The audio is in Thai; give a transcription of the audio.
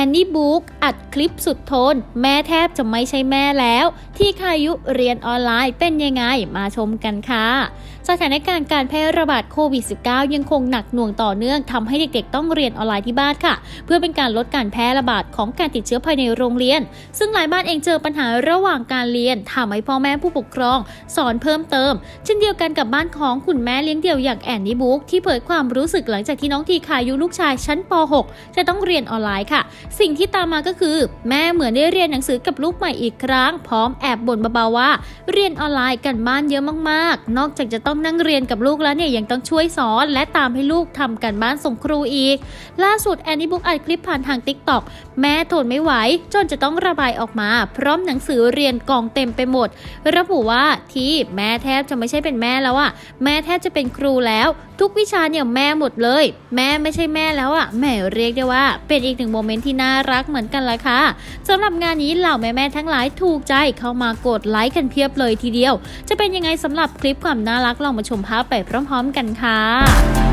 อนนี่บุ๊กอัดคลิปสุดทน แม่แทบจะไม่ใช่แม่แล้ว ที่คายุเรียนออนไลน์เป็นยังไงมาชมกันค่ะ สถานการณ์การแพร่ระบาดโควิด -19 ยังคงหนักหน่วงต่อเนื่องทำให้เด็กๆ ต้องเรียนออนไลน์ที่บ้านค่ะ เพื่อเป็นการลดการแพร่ระบาดของการติดเชื้อภายในโรงเรียน ซึ่งหลายบ้านเองเจอปัญหาระหว่างการเรียนทำให้พ่อแม่ผู้ปกครอง สอนเพิ่มเติม เช่นเดียวกันกับบ้านของคุณแม่เลี้ยงเดี่ยวอย่างแอนนี่บุ๊กที่เผยความรู้สึกหลังจากที่น้องทีคายุลูกชายชั้นป .6 จะต้องเรียนออนไลน์ค่ะสิ่งที่ตามมาก็คือ แม่เหมือนได้เรียนหนังสือกับลูกใหม่อีกครั้ง พร้อมแอบบ่นเบาๆว่า เรียนออนไลน์กันบ้านเยอะมากๆ นอกจากจะต้องนั่งเรียนกับลูกแล้วเนี่ยยังต้องช่วยสอน และตามให้ลูกทำกันบ้านส่งครูอีก ล่าสุดแอนนี่บุ๊กอัดคลิปผ่านทางติ๊กต็อกแม่ทนไม่ไหว จนจะต้องระบายออกมา พร้อมหนังสือเรียนกองเต็มไปหมด ระบุว่าที่แม่แทบจะไม่ใช่เป็นแม่แล้วอะแม่แทบจะเป็นครูแล้ว ทุกวิชาเนี่ยแม่หมดเลย แม่ไม่ใช่แม่แล้วอะแม่เรียกได้ว่า เป็นอีกหนึ่งโมเมนต์ที่น่ารักเหมือนกันละค่ะสำหรับงานนี้เหล่าแม่ๆทั้งหลายถูกใจเข้ามากดไลค์กันเพียบเลยทีเดียว จะเป็นยังไงสำหรับคลิปความน่ารักลองมาชมภาพไปพร้อม ๆ กันค่ะ